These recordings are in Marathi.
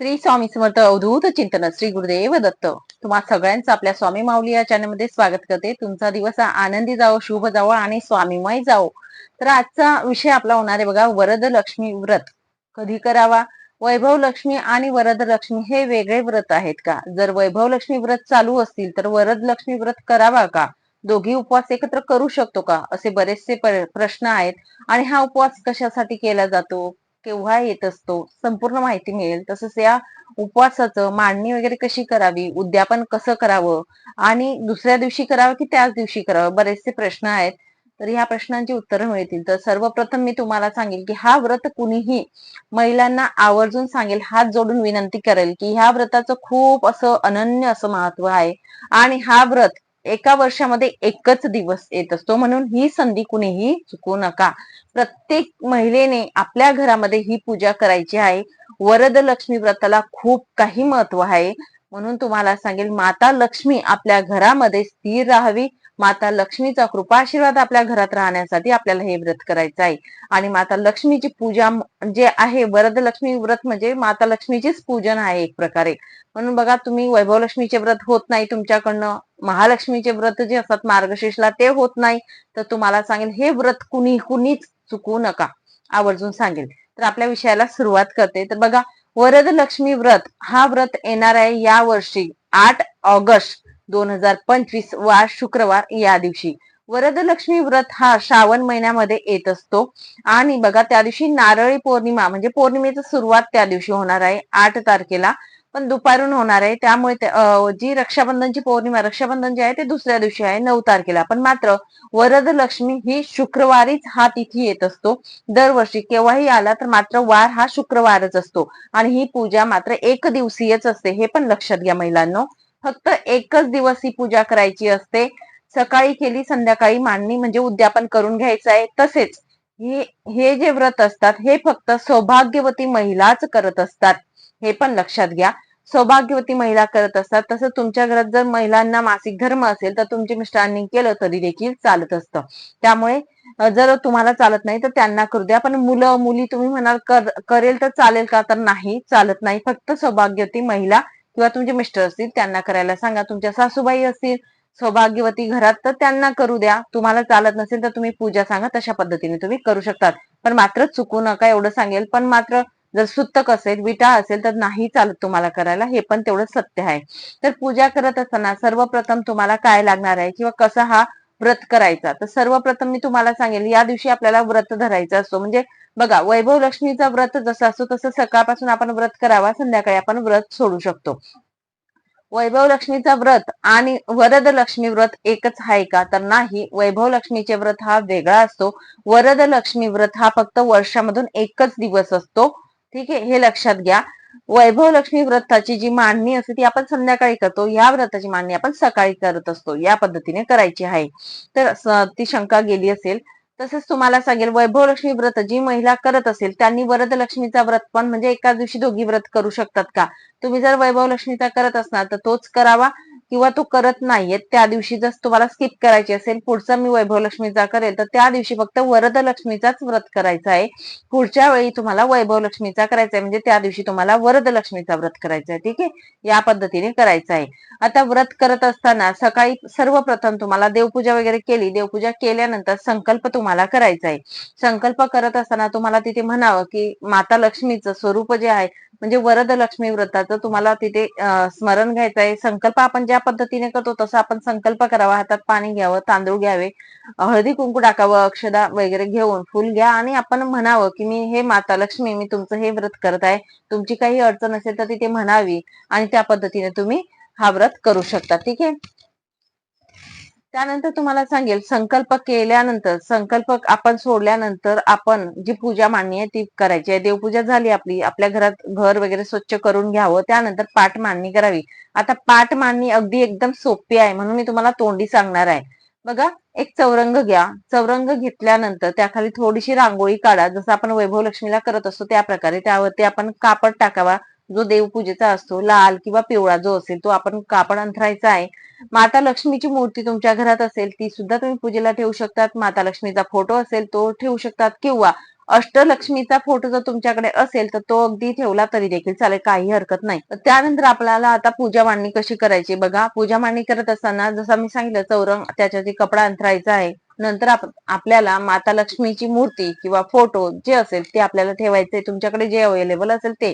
श्री स्वामी समर्थ अवधूत चिंतन श्री गुरुदेव दत्त. तुम्हा सगळ्यांचं आपल्या स्वामी माऊली या चॅनलमध्ये स्वागत करते. तुमचा दिवस आनंदी जावो शुभ जावो आणि स्वामीमय जावो. तर आजचा विषय आपला होणार आहे बघा वरद लक्ष्मी व्रत. कधी करावा? वैभव लक्ष्मी आणि वरद लक्ष्मी हे वेगळे व्रत आहेत का? जर वैभव लक्ष्मी व्रत चालू असतील तर वरद लक्ष्मी व्रत करावा का? दोघी उपवास एकत्र करू शकतो का? असे बरेचसे प्रश्न आहेत. आणि हा उपवास कशासाठी केला जातो? केव्हा येत असतो संपूर्ण माहिती मिळेल. तसंच या उपवासाचं मांडणी वगैरे कशी करावी उद्यापन कसं करावं आणि दुसऱ्या दिवशी करावं की त्याच दिवशी करावं? बरेचसे प्रश्न आहेत. तर ह्या प्रश्नांची उत्तरं मिळतील. तर सर्वप्रथम मी तुम्हाला सांगेल की हा व्रत कुणीही महिलांना आवर्जून सांगेल हात जोडून विनंती करेल की ह्या व्रताचं खूप असं अनन्य असं महत्त्व आहे. आणि हा व्रत एका वर्षामध्ये एकच दिवस येत असतो म्हणून ही संधी कुणीही चुकू नका. प्रत्येक महिलेने आपल्या घरामध्ये ही पूजा करायची आहे. वरद लक्ष्मी व्रताला खूप काही महत्त्व आहे. म्हणून तुम्हाला सांगेल माता लक्ष्मी आपल्या घरामध्ये स्थिर राहावी. माता लक्ष्मीचा कृपा आशीर्वाद आपल्या घरात राहण्यासाठी आपल्याला हे व्रत करायचं आहे. आणि माता लक्ष्मीची पूजा जे आहे वरद लक्ष्मी व्रत म्हणजे माता लक्ष्मीचीच पूजन आहे एक प्रकारे. म्हणून बघा तुम्ही वैभव लक्ष्मीचे व्रत होत नाही तुमच्याकडनं महालक्ष्मीचे व्रत जे असतात मार्गशीर्षला ते होत नाही तर तुम्हाला सांगेल हे व्रत कुणी कुणीच चुकवू नका आवर्जून सांगेल तर आपल्या विषयाला सुरुवात करते. तर बघा वरद लक्ष्मी व्रत हा व्रत येणार आहे या वर्षी आठ ऑगस्ट. दोन हजार पंचवीस वार शुक्रवार या दिवशी. वरदलक्ष्मी व्रत हा श्रावण महिन्यामध्ये येत असतो. आणि बघा त्या दिवशी नारळी पौर्णिमा म्हणजे पौर्णिमेची सुरुवात त्या दिवशी होणार आहे आठ तारखेला. पण दुपारून होणार आहे त्यामुळे जी रक्षाबंधनची पौर्णिमा रक्षाबंधन जे आहे ते दुसऱ्या दिवशी आहे नऊ तारखेला. पण मात्र वरदलक्ष्मी ही शुक्रवारीच हा तिथी येत असतो. दरवर्षी केव्हाही आला तर मात्र वार हा शुक्रवारच असतो. आणि ही पूजा मात्र एक दिवसीयच असते हे पण लक्षात घ्या महिलांनो. फक्त एकच दिवस ही पूजा करायची असते. सकाळी केली संध्याकाळी मांडणी म्हणजे उद्यापन करून घ्यायचं आहे. तसेच हे हे जे व्रत असतात हे फक्त सौभाग्यवती महिलाच करत असतात. हे पण लक्षात घ्या. सौभाग्यवती महिला करत असतात. तसं तुमच्या घरात जर महिलांना मासिक धर्म असेल तर तुमच्या मिस्टरांनी केलं तरी देखील चालत असतं. त्यामुळे जर तुम्हाला चालत नाही तर त्यांना करू द्या. पण मुलं मुली तुम्ही म्हणाल कर- करेल तर चालेल का? तर नाही चालत नाही. फक्त सौभाग्यवती महिला किंवा तुमचे मिस्टर असतील त्यांना करायला सांगा. तुमच्या सासूबाई असतील सौभाग्यवती घरात तर त्यांना करू द्या. तुम्हाला चालत नसेल तर तुम्ही पूजा सांगा. तशा पद्धतीने तुम्ही करू शकतात. पण मात्र चुकू नका एवढं सांगेल. पण मात्र जर सुत्तक असेल विटा असेल तर नाही चालत तुम्हाला करायला. हे पण तेवढं सत्य आहे. तर पूजा करत असताना सर्वप्रथम तुम्हाला काय लागणार आहे किंवा कसा हा व्रत करायचा? तर सर्वप्रथम मी तुम्हाला सांगेल या दिवशी आपल्याला व्रत धरायचा असतो. म्हणजे बघा वैभव लक्ष्मीचा व्रत जसं असतो तसं सकाळपासून आपण व्रत करावा संध्याकाळी आपण व्रत सोडू शकतो. वैभव लक्ष्मीचा व्रत आणि वरद लक्ष्मी व्रत एकच आहे का? तर नाही. वैभव लक्ष्मीचे व्रत हा वेगळा असतो. वरद लक्ष्मी व्रत हा फक्त वर्षामधून एकच दिवस असतो. ठीक आहे? हे लक्षात घ्या. वैभव लक्ष्मी व्रताची जी मांडणी असते ती आपण संध्याकाळी करतो. या व्रताची मांडणी आपण सकाळी करत असतो. या पद्धतीने करायची आहे. तर ती शंका गेली असेल तसंच तुम्हाला सांगेल वैभव लक्ष्मी व्रत जी महिला करत असेल त्यांनी वरद लक्ष्मीचा व्रत पण म्हणजे एकाच दिवशी दोघी व्रत करू शकतात का? तुम्ही जर वैभव लक्ष्मीचा करत असणार तर तोच करावा किंवा तो करत नाहीये त्या दिवशी जर तुम्हाला स्किप करायची असेल पुढचा मी वैभव लक्ष्मीचा करेल तर त्या दिवशी फक्त वरद लक्ष्मीचाच व्रत करायचा आहे. पुढच्या वेळी तुम्हाला वैभव लक्ष्मीचा करायचा आहे म्हणजे त्या दिवशी तुम्हाला वरद लक्ष्मीचा व्रत करायचा आहे ठीक आहे? या पद्धतीने करायचं आहे. आता व्रत करत असताना सकाळी सर्वप्रथम तुम्हाला देवपूजा वगैरे केली देवपूजा केल्यानंतर संकल्प तुम्हाला करायचा आहे. संकल्प करत असताना तुम्हाला तिथे म्हणावं की माता लक्ष्मीचं स्वरूप जे आहे म्हणजे वरद लक्ष्मी व्रताचं तुम्हाला तिथे स्मरण घ्यायचं आहे. संकल्प आपण ज्या पद्धतीने करतो तसं आपण संकल्प करावा. हातात पाणी घ्यावं तांदूळ घ्यावे हळदी कुंकू टाकावं अक्षदा वगैरे घेऊन फुल घ्या आणि आपण म्हणावं की मी हे माता लक्ष्मी मी तुमचं हे व्रत करत आहे. तुमची काही अडचण असेल तर तिथे म्हणावी आणि त्या पद्धतीने तुम्ही हा व्रत करू शकता. ठीक आहे? त्यानंतर तुम्हाला सांगेल संकल्प केल्यानंतर संकल्प आपण सोडल्यानंतर आपण जी पूजा मांडणी आहे ती करायची आहे. देवपूजा झाली आपली आपल्या घरात घर वगैरे स्वच्छ करून घ्यावं त्यानंतर पाठ मांडणी करावी. आता पाठ मांडणी अगदी एकदम सोपी आहे म्हणून मी तुम्हाला तोंडी सांगणार आहे. बघा एक चौरंग घ्या. चौरंग घेतल्यानंतर त्याखाली थोडीशी रांगोळी काढा. जसं आपण वैभव लक्ष्मीला करत असतो त्या प्रकारे त्यावरती आपण कापड टाकावा. जो देवपूजेचा असतो लाल किंवा पिवळा जो असेल तो आपण कापड अंथरायचा आहे. माता लक्ष्मीची मूर्ती तुमच्या घरात असेल ती सुद्धा तुम्ही पूजेला ठेवू शकतात. माता लक्ष्मीचा फोटो असेल तो ठेवू शकतात. किंवा अष्टलक्ष्मीचा फोटो जर तुमच्याकडे असेल तर तो अगदी ठेवला तरी देखील चालेल काही हरकत नाही. त्यानंतर आपल्याला आता पूजा मांडणी कशी करायची बघा. पूजा मांडणी करत असताना जसं मी सांगितलं चौरंग त्याच्यावरती कपडा अंतरायचा आहे. नंतर आपल्याला माता लक्ष्मीची मूर्ती किंवा फोटो जे असेल ते आपल्याला ठेवायचे तुमच्याकडे जे अवेलेबल असेल ते.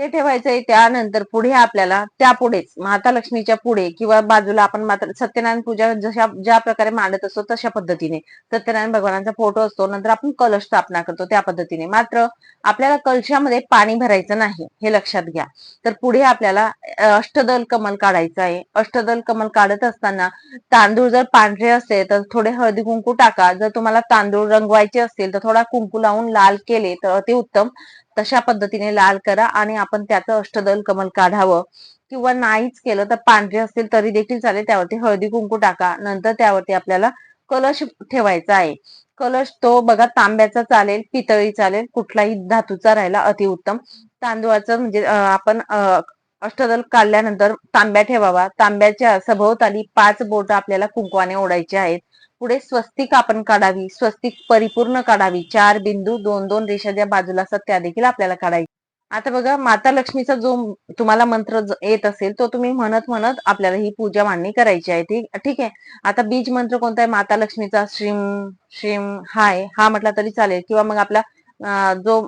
ते ठेवायचंय त्यानंतर पुढे आपल्याला त्या पुढेच माता लक्ष्मीच्या पुढे किंवा बाजूला आपण मात्र सत्यनारायण पूजा जशा ज्या प्रकारे मांडत असतो तशा पद्धतीने. सत्यनारायण भगवानाचा फोटो असतो नंतर आपण कलश स्थापना करतो त्या पद्धतीने. मात्र आपल्याला कलशामध्ये पाणी भरायचं नाही हे लक्षात घ्या. तर पुढे आपल्याला अष्टदल कमल काढायचं आहे. अष्टदल कमल काढत असताना तांदूळ जर पांढरे असेल तर थोडे हळदी कुंकू टाका. जर तुम्हाला तांदूळ रंगवायचे असतील तर थोडा कुंकू लावून लाल केले तर अतिउत्तम तशा पद्धतीने लाल करा आणि आपण त्याचं अष्टदल कमल काढावं. किंवा नाहीच केलं तर पांढरे असतील तरी देखील चालेल. त्यावरती हळदी कुंकू टाका. नंतर त्यावरती आपल्याला कलश ठेवायचा आहे. कलश तो बघा तांब्याचा चालेल पितळी चालेल कुठलाही धातूचा राहिला अतिउत्तम तांदूळाचं म्हणजे आपण अष्टदल काढल्यानंतर तांब्या ठेवावा. तांब्याच्या सभोवताली पाच बोट आपल्याला कुंकवाने ओढायचे आहेत. पुढे स्वस्तिक आपण काढावी स्वस्तिक परिपूर्ण काढावी. चार बिंदू दोन दोन रेषा ज्या बाजूला असतात त्या देखील आपल्याला काढायची आता बघा माता लक्ष्मीचा जो तुम्हाला मंत्र येत असेल तो तुम्ही म्हणत म्हणत आपल्याला ही पूजा मांडणी करायची आहे. ठीक ठीक आहे? आता बीज मंत्र कोणता आहे? माता लक्ष्मीचा श्रीम श्रीम हाय हा म्हटला तरी चालेल. किंवा मग आपला जो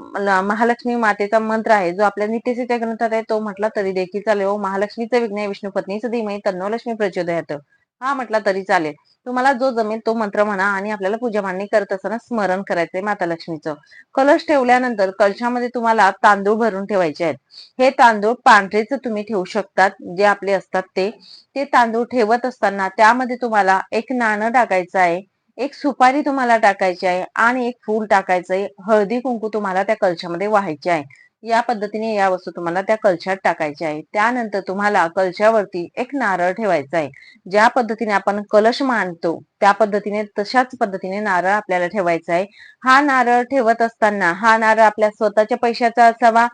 महालक्ष्मी मातेचा मंत्र आहे जो आपल्या नित्यसिद्ध ग्रंथात आहे तो म्हटला तरी देखील चालेल. महालक्ष्मीचं विघ्न विष्णू पत्नीचं धीमही तन्नो लक्ष्मी प्रचोदयात. हा म्हटला तरी चालेल. तुम्हाला जो जमेल तो मंत्र म्हणा आणि आपल्याला पूजा मांडणी करत असताना स्मरण करायचंय माता लक्ष्मीचं. कलश ठेवल्यानंतर कलशामध्ये तुम्हाला तांदूळ भरून ठेवायचे आहेत. हे तांदूळ पांढरेच तुम्ही ठेवू शकतात जे आपले असतात ते. ते तांदूळ ठेवत असताना त्यामध्ये तुम्हाला एक नाणं टाकायचं आहे एक सुपारी तुम्हाला टाकायची आहे आणि एक फूल टाकायचं आहे. हळदी कुंकू तुम्हाला त्या कलशामध्ये व्हायचे आहे. या पद्धतीने या वस्तू तुम्हाला त्या कलशात टाकायच्या आहे त्यानंतर तुम्हाला कलशावरती एक नारळ ठेवायचा आहे. ज्या पद्धतीने आपण कलश मांडतो त्या पद्धतीने तशाच पद्धतीने नारळ आपल्याला ठेवायचा आहे. हा नारळ ठेवत असताना हा नारळ आपल्या स्वतःच्या पैशाचा असावा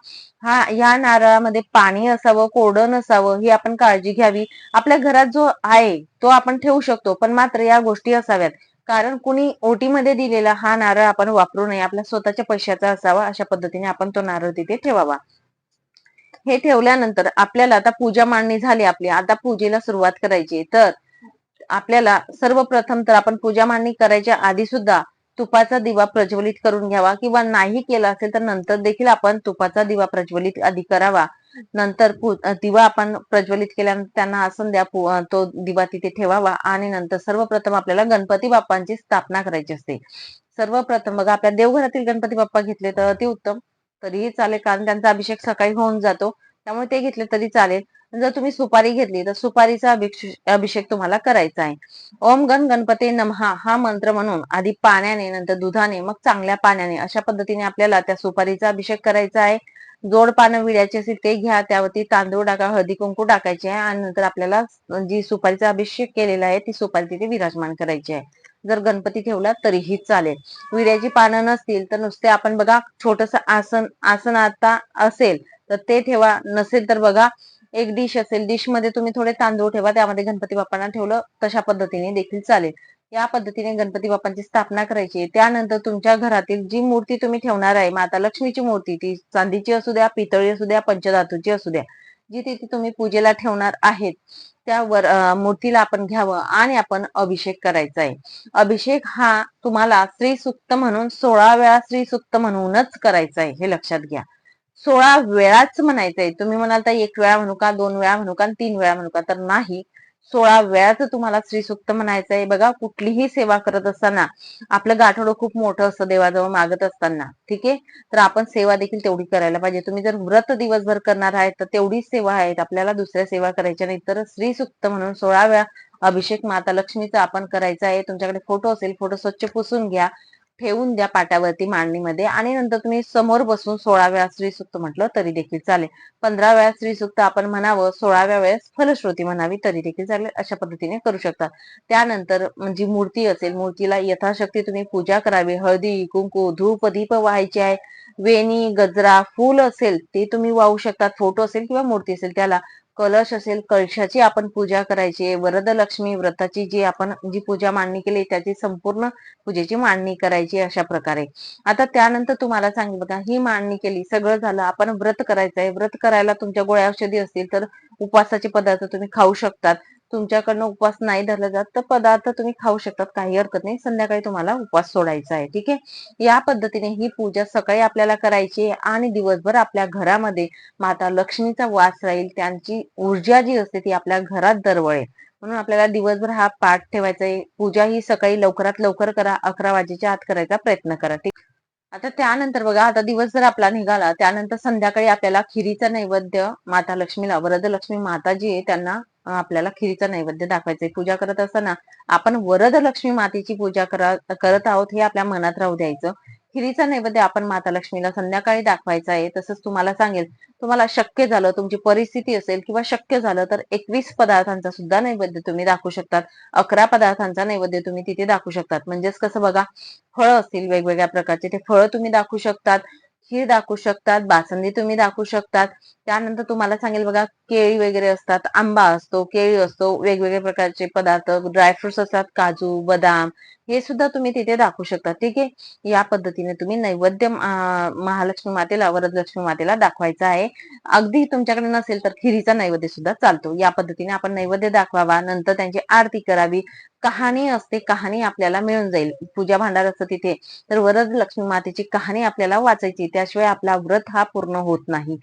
हा या नारळामध्ये पाणी असावं कोरडं नसावं ही आपण काळजी घ्यावी. आपल्या घरात जो आहे तो आपण ठेवू शकतो. पण मात्र या गोष्टी असाव्यात. कारण कुणी ओटीमध्ये दिलेला हा नारळ आपण वापरू नये. आपल्या स्वतःच्या पैशाचा असावा अशा पद्धतीने आपण तो नारळ तिथे ठेवावा. हे ठेवल्यानंतर आपल्याला आता पूजा मांडणी झाली आपली. आता पूजेला सुरुवात करायची तर आपल्याला सर्वप्रथम तर आपण पूजा मांडणी करायच्या आधी सुद्धा तुपाचा दिवा प्रज्वलित करून घ्यावा किंवा नाही केला असेल तर नंतर देखील आपण तुपाचा दिवा प्रज्वलित आधी करावा. नंतर दिवा आपण प्रज्वलित केल्यानंतर त्यांना आसन द्या तो दिवा तिथे ठेवावा आणि नंतर सर्वप्रथम आपल्याला गणपती बाप्पांची स्थापना करायची असते. सर्वप्रथम बघा आपल्या देवघरातील गणपती बाप्पा घेतले तर अतिउत्तम. तरीही चालेल कारण त्यांचा अभिषेक सकाळी होऊन जातो. त्यामुळे ते घेतले तरी चालेल. जर तुम्ही सुपारी घेतली तर सुपारीचा अभिषेक तुम्हाला करायचा आहे. ओम गण गणपती नमहा हा मंत्र म्हणून आधी पाण्याने नंतर दुधाने मग चांगल्या पाण्याने अशा पद्धतीने आपल्याला त्या सुपारीचा अभिषेक करायचा आहे. जोड पानं विड्याचे असेल ते घ्या त्यावरती तांदूळ टाका हळदी कुंकू टाकायचे आहे. आणि नंतर आपल्याला जी सुपारीचा अभिषेक केलेला आहे ती सुपारी तिथे विराजमान करायची आहे. जर गणपती ठेवला तरीही चालेल. विड्याची पानं नसतील तर नुसते आपण बघा छोटस आसन आसन आता असेल तर ते ठेवा. नसेल तर बघा एक डिश असेल डिशमध्ये तुम्ही थोडे तांदूळ ठेवा त्यामध्ये गणपती बाप्पांना ठेवलं तशा पद्धतीने देखील चालेल. या पद्धतीने गणपती बाप्पांची स्थापना करायची. त्यानंतर तुमच्या घरातील जी मूर्ती तुम्ही ठेवणार आहे माता लक्ष्मीची मूर्ती ती चांदीची असू द्या पितळी असू द्या पंचधातूची असू द्या जी तिथे तुम्ही पूजेला ठेवणार आहेत त्यावर मूर्तीला आपण घ्यावं आणि आपण अभिषेक करायचा आहे. अभिषेक हा तुम्हाला श्री सुक्त म्हणून सोळा वेळा श्री सुक्त म्हणूनच करायचा आहे हे लक्षात घ्या. सोळा वेळाच म्हणायचंय. तुम्ही म्हणाल तर एक वेळा म्हणू का दोन वेळा म्हणू का तीन वेळा म्हणू का? तर नाही. सोळा वेळाच तुम्हाला श्री सुक्त म्हणायचं आहे बघा कुठलीही सेवा करत असताना आपलं गाठोडं खूप मोठं असतं देवाजवळ मागत असताना. ठीक? आहे तर आपण सेवा देखील तेवढी करायला पाहिजे. तुम्ही जर व्रत दिवसभर करणार आहेत तर तेवढीच सेवा आहेत. आपल्याला दुसऱ्या सेवा करायच्या नाही तर श्री सुक्त म्हणून सोळा वेळा अभिषेक माता लक्ष्मीचा आपण करायचा आहे. तुमच्याकडे फोटो असेल फोटो स्वच्छ पुसून घ्या. ठेवून द्या पाटावरती मांडणीमध्ये आणि नंतर तुम्ही समोर बसून सोळा वेळा श्री म्हटलं तरी देखील चालेल. पंधरा वेळा श्री सुक्त आपण म्हणावं सोळाव्या वेळेस फलश्रुती म्हणावी तरी देखील चालेल. अशा पद्धतीने करू शकता. त्यानंतर जी मूर्ती असेल मूर्तीला यथाशक्ती तुम्ही पूजा करावी. हळदी कुंकू धूप दीप व्हायचे आहे. वेणी गजरा फूल असेल ते तुम्ही वाहू शकतात फोटो असेल किंवा मूर्ती असेल त्याला कलश असेल कलशाची आपण पूजा करायची वरदलक्ष्मी व्रताची जी आपण जी पूजा मांडणी केली त्याची संपूर्ण पूजेची मांडणी करायची अशा प्रकारे. आता त्यानंतर तुम्हाला सांगितलं बघा ही मांडणी केली सगळं झालं आपण व्रत करायचं आहे व्रत करायला तुमच्या गोळ्या औषधी असतील तर उपवासाचे पदार्थ तुम्ही खाऊ शकतात. तुमच्याकडनं उपवास नाही धरला जात तर पदार्थ तुम्ही खाऊ शकतात काही हरकत नाही. संध्याकाळी तुम्हाला उपवास सोडायचा आहे ठीक आहे? या पद्धतीने ही पूजा सकाळी आपल्याला करायची आहे आणि दिवसभर आपल्या घरामध्ये माता लक्ष्मीचा वास राहील त्यांची ऊर्जा जी असते ती आपल्या घरात दरवळेल. म्हणून आपल्याला दिवसभर हा पाठ ठेवायचा आहे. पूजा ही सकाळी लवकरात लवकर करा अकरा वाजेच्या आत करायचा प्रयत्न करा ठीक आता त्यानंतर बघा आता दिवस जर आपला निघाला त्यानंतर संध्याकाळी आपल्याला खिरीचा नैवेद्य माता लक्ष्मीला वरदलक्ष्मी माता जी आहे त्यांना आपल्याला खिरीचा नैवेद्य दाखवायचंय. पूजा करत असताना आपण वरद लक्ष्मी मातेची पूजा करत आहोत हे आपल्या मनात राहू द्यायचं. खिरीचा नैवेद्य आपण माता लक्ष्मीला संध्याकाळी दाखवायचा आहे. तसंच तुम्हाला सांगेल तुम्हाला शक्य झालं तुमची परिस्थिती असेल किंवा शक्य झालं तर एकवीस पदार्थांचा सुद्धा नैवेद्य तुम्ही दाखवू शकतात. अकरा पदार्थांचा नैवेद्य तुम्ही तिथे दाखवू शकतात. म्हणजेच कसं बघा फळं असतील वेगवेगळ्या प्रकारचे ते फळं तुम्ही दाखवू शकतात. खीर दाखवू शकतात बासुंदी तुम्ही दाखवू शकतात. त्यानंतर तुम्हाला सांगेल बघा केळी वगैरे असतात आंबा असतो केळी असतो वेगवेगळ्या प्रकारचे पदार्थ ड्रायफ्रुट्स असतात काजू बदाम हे सुद्धा तुम्ही तिथे दाखवू शकता. ठीक आहे? या पद्धतीने तुम्ही नैवेद्य महालक्ष्मी मातेला वरदलक्ष्मी मातेला दाखवायचा आहे. अगदी तुमच्याकडे नसेल तर खिरीचा नैवेद्य सुद्धा चालतो. या पद्धतीने आपण नैवेद्य दाखवावा नंतर त्यांची आरती करावी. कहाणी असते कहाणी आपल्याला मिळून जाईल. पूजा भांडार असतं तिथे तर वरद लक्ष्मी मातेची कहाणी आपल्याला वाचायची. त्याशिवाय आपला व्रत हा पूर्ण होत नाही.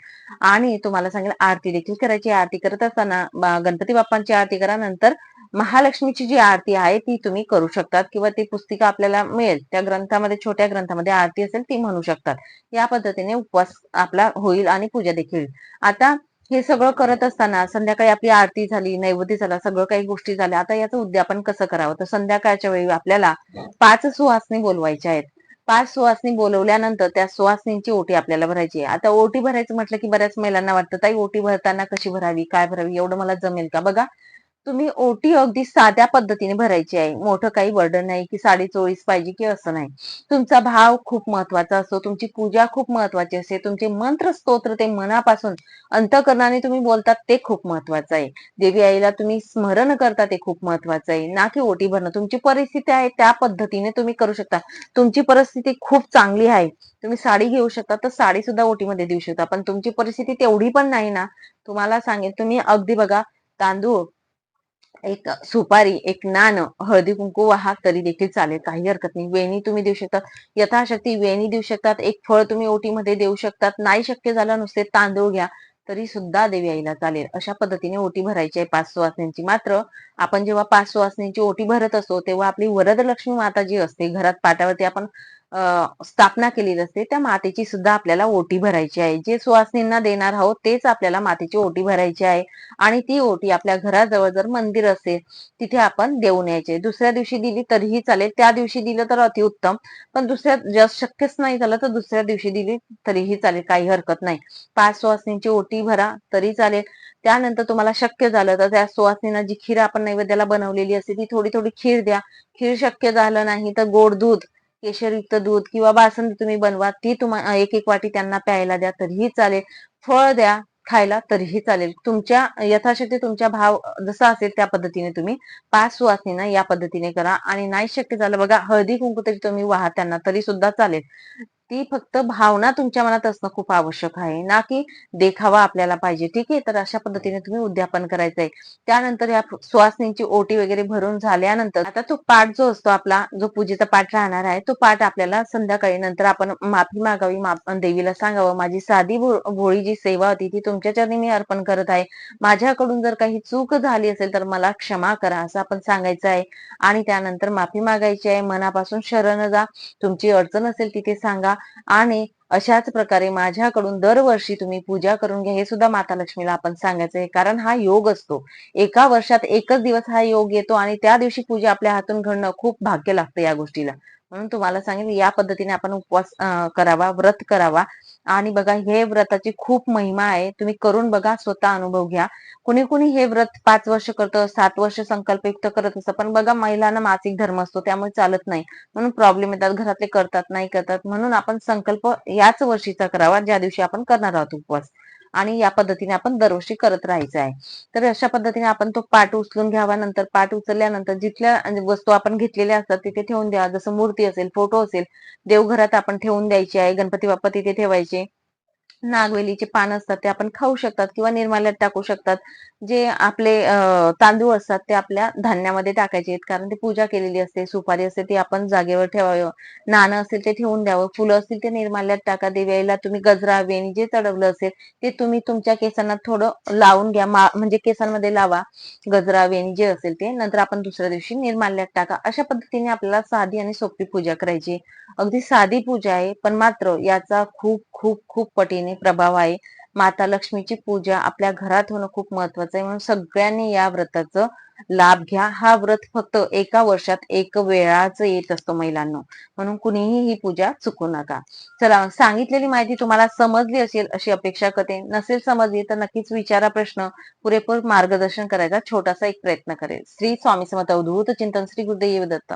आणि तुम्हाला सांगेल आरती देखील करायची. आरती करत असताना गणपती बाप्पांची आरती करा नंतर महालक्ष्मीची जी आरती आहे ती तुम्ही करू शकतात किंवा ती पुस्तिका आपल्याला मिळेल. त्या ग्रंथामध्ये छोट्या ग्रंथामध्ये आरती असेल ती म्हणू शकतात. या पद्धतीने उपवास आपला होईल आणि पूजा देखील आता हे सगळं करत असताना संध्याकाळी आपली आरती झाली नैवेद्य झाला सगळं काही गोष्टी झाल्या. आता याचं उद्यापन कसं करावं? तर संध्याकाळच्या वेळी आपल्याला पाच सुहासनी बोलवायच्या आहेत. पाच सुहासनी बोलवल्यानंतर त्या सुहासनींची ओटी आपल्याला भरायची आहे. आता ओटी भरायचं म्हटलं की बऱ्याच महिलांना वाटतं ताई ओटी भरताना कशी भरावी? काय भरावी? एवढं मला जमेल का? बघा तुम्ही ओटी अगदी साध्या पद्धतीने भरायची आहे. मोठं काही वर्डन नाही की साडी चोळीस पाहिजे की असं नाही. तुमचा भाव खूप महत्त्वाचा असतो. तुमची पूजा खूप महत्वाची असते. तुमचे मंत्र स्तोत्र ते मनापासून अंतकरणाने तुम्ही बोलतात ते खूप महत्वाचं आहे. देवी आईला तुम्ही स्मरण करता ते खूप महत्वाचं आहे. ना की ओटी भरणं. तुमची परिस्थिती आहे त्या पद्धतीने तुम्ही करू शकता. तुमची परिस्थिती खूप चांगली आहे. तुम्ही साडी घेऊ शकता तर साडी सुद्धा ओटीमध्ये देऊ शकता. पण तुमची परिस्थिती तेवढी पण नाही ना. तुम्हाला सांगेल तुम्ही अगदी बघा तांदूळ एक सुपारी एक नान हळदी कुंकू वाहा तरी देखील चालेल. काही हरकत नाही. वेणी तुम्ही देऊ शकता. यथाशक्ती वेणी देऊ शकतात. एक फळ तुम्ही ओटीमध्ये देऊ शकतात. नाही शक्य झालं नुसते तांदूळ घ्या तरी सुद्धा देवी आईला चालेल. अशा पद्धतीने ओटी भरायची आहे पाच सुवासनींची मात्र आपण जेव्हा पाच सुवासनींची ओटी भरत असतो तेव्हा आपली वरदलक्ष्मी माता जी असते. घरात पाट्यावरती आपण स्थापना केलेली असते त्या मातेची सुद्धा आपल्याला ओटी भरायची आहे. जे सुवासनींना देणार आहोत तेच आपल्याला मातेची ओटी भरायची आहे. आणि ती ओटी आपल्या घराजवळ जर मंदिर असेल तिथे आपण देऊन यायचे. दुसऱ्या दिवशी दिली तरीही चालेल. त्या दिवशी दिलं तर अतिउत्तम. पण दुसऱ्या जर शक्यच नाही झालं तर दुसऱ्या दिवशी दिली तरीही चालेल. काही हरकत नाही. पाच सुवासनींची ओटी भरा तरी चालेल. त्यानंतर तुम्हाला शक्य झालं तर त्या सुवासनींना जी खीर आपण नैवेद्याला बनवलेली असते ती थोडी थोडी खीर द्या. खीर शक्य झालं नाही तर गोड दूध केशरयुक्त दूध किंवा बासुंदी तुम्ही बनवा ती तुम्हाला एक एक वाटी त्यांना प्यायला द्या तरीही चालेल. फळ द्या खायला तरीही चालेल. तुमच्या यथाशक्ती तुमच्या भाव जसा असेल त्या पद्धतीने तुम्ही पाच सुवासनीना या पद्धतीने करा. आणि नाही शक्य झालं बघा हळदी कुंकू तरी तुम्ही वाहा त्यांना तरी सुद्धा चालेल. ती फक्त भावना तुमच्या मनात असणं खूप आवश्यक आहे. ना की देखावा आपल्याला पाहिजे. ठीक आहे तर अशा पद्धतीने तुम्ही उद्यापन करायचं आहे त्यानंतर या सुवासनींची ओटी वगैरे भरून झाल्यानंतर आता तो पाठ जो असतो आपला जो पूजेचा पाठ राहणार आहे तो पाठ आपल्याला संध्याकाळी नंतर आपण माफी मागावी देवीला सांगावं. माझी साधी भो- भोळी जी सेवा होती ती तुमच्या चरणी मी अर्पण करत आहे. माझ्याकडून जर काही चूक झाली असेल तर मला क्षमा करा असं आपण सांगायचं आहे. आणि त्यानंतर माफी मागायची आहे. मनापासून शरण जा. तुमची अडचण असेल तिथे सांगा. आणि अशाच प्रकारे माझ्याकडून दरवर्षी तुम्ही पूजा करून घ्या हे सुद्धा माता लक्ष्मीला आपण सांगायचं आहे. कारण हा योग असतो. एका वर्षात एकच दिवस हा योग येतो आणि त्या दिवशी पूजा आपल्या हातून घडणं खूप भाग्य लागतं या गोष्टीला. म्हणून तुम्हाला सांगेल या पद्धतीने आपण उपवास करावा व्रत करावा. आणि बघा हे व्रताची खूप महिमा आहे. तुम्ही करून बघा स्वतः अनुभव घ्या. कुणी कुणी हे व्रत पाच वर्ष करतं सात वर्ष संकल्पयुक्त करत असतं पण बघा महिलांना मासिक धर्म असतो त्यामुळे चालत नाही. म्हणून प्रॉब्लेम येतात घरातले करतात नाही करतात. म्हणून आपण संकल्प याच वर्षीचा करावा ज्या दिवशी आपण करणार आहोत उपवास. आणि या पद्धतीने आपण दरवर्षी करत राहायचं आहे. तर अशा पद्धतीने आपण तो पाठ उचलून घ्यावा नंतर पाठ उचलल्यानंतर जिथल्या म्हणजे वस्तू आपण घेतलेल्या असतात तिथे ठेवून द्या. जसं मूर्ती असेल फोटो असेल देवघरात आपण ठेवून द्यायची आहे गणपती बाप्पा तिथे ठेवायचे. नागवेलीचे पान असतात ते आपण खाऊ शकतात किंवा निर्माल्यात टाकू शकतात. जे आपले तांदूळ असतात ते आपल्या धान्यामध्ये टाकायचे आहेत. कारण ते पूजा केलेली असते सुपारी असते ती आपण जागेवर ठेवावं. नाणं असेल ते ठेवून द्यावं. फुलं असतील ते निर्माल्यात टाका. देव्याला तुम्ही गजरा वेणी जे चढवलं असेल ते तुम्ही तुमच्या केसांना थोडं लावून घ्या. मा- म्हणजे केसांमध्ये लावा. गजरा वेणी जे असेल ते नंतर आपण दुसऱ्या दिवशी निर्माल्यात टाका. अशा पद्धतीने आपल्याला साधी आणि सोपी पूजा करायची अगदी साधी पूजा आहे पण मात्र याचा खूप खूप खूप पटीने प्रभाव आहे. माता लक्ष्मीची पूजा आपल्या घरात होणं खूप महत्वाचं आहे. म्हणून सगळ्यांनी या व्रताचं लाभ घ्या. हा व्रत फक्त एका वर्षात एक वेळाच येत असतो महिलांना. म्हणून कुणीही ही पूजा चुकू नका. चला सांगितलेली माहिती तुम्हाला समजली असेल अशी अपेक्षा करते. नसेल समजली तर नक्कीच विचारा प्रश्न. पुरेपूर मार्गदर्शन करायचा छोटासा एक प्रयत्न करेल. श्री स्वामी समर्थ. अवधूत चिंतन श्री गुरुदेव दत्त.